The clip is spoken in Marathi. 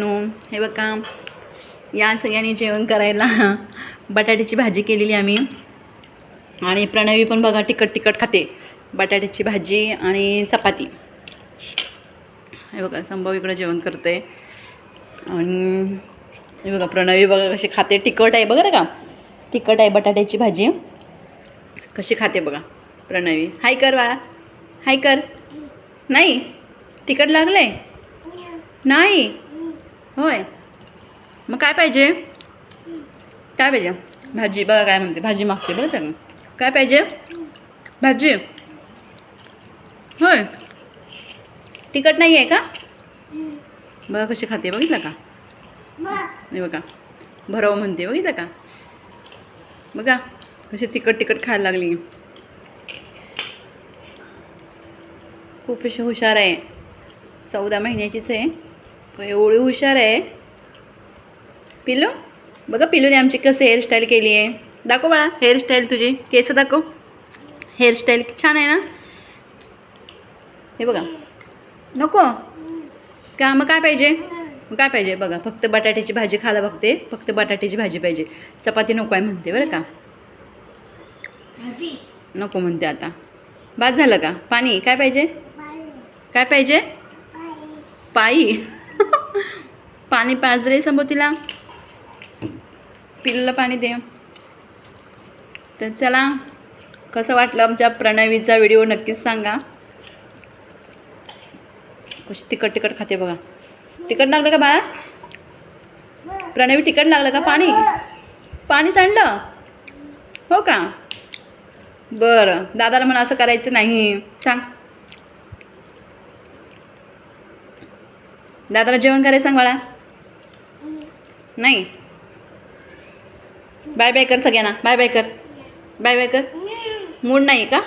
हे बघा या सगळ्यांनी जेवण करायला बटाट्याची भाजी केलेली आम्ही. आणि प्रणवी पण बघा तिखट तिखट खाते. बटाट्याची भाजी आणि चपाती. हे बघा संभव इकडं जेवण करते. आणि हे बघा प्रणवी बघा कशी खाते. तिखट आहे बघा का? तिखट आहे बटाट्याची भाजी. कशी खाते बघा प्रणवी. हाय कर बाळा. हाय कर. नाही तिखट लागलं आहे नाही. होय. मग काय पाहिजे? काय पाहिजे? भाजी बघा काय म्हणते. भाजी मागते बरं त्यानं काय पाहिजे? भाजी. होय. तिखट नाही आहे का? बघा कशी खाते. बघितलं का? नाही बघा. भरव म्हणते. बघितलं का? बघा कशी तिखट तिखट खायला लागली. खूप अशी हुशार आहे. चौदा महिन्याचीच आहे. एवढी हुशार आहे. पिलू बघा पिलूने आमची कसं हेअरस्टाईल केली आहे. दाखव बाळा हेअरस्टाईल तुझी. केस दाखव. हेअरस्टाईल छान आहे ना? हे बघा. नको. का मग काय पाहिजे? मग काय पाहिजे? बघा फक्त बटाट्याची भाजी खायला बघते. फक्त बटाट्याची भाजी पाहिजे. चपाती नको आहे म्हणते बरं का. भाजी. नको म्हणते आता. बाद झालं का? पाणी काय पाहिजे? काय पाहिजे? पायी पाणी पाच रे संबोतीला पिल्लं पाणी दे. तर चला कसं वाटलं आमच्या प्रणवीचा व्हिडिओ नक्कीच सांगा. कशी तिखट तिखट खाते बघा. तिखट लागलं का बाळा? प्रणवी तिखट लागलं का पाणी? पाणी सांडलं? हो का? बरं दादाला म्हणा असं करायचं नाही. सांग. दादाला जेवण करायचं सांग बाळा. नाही. बाय बाय कर सगळ्यांना. बाय बाय कर. बाय बाय कर. मूड नाही का?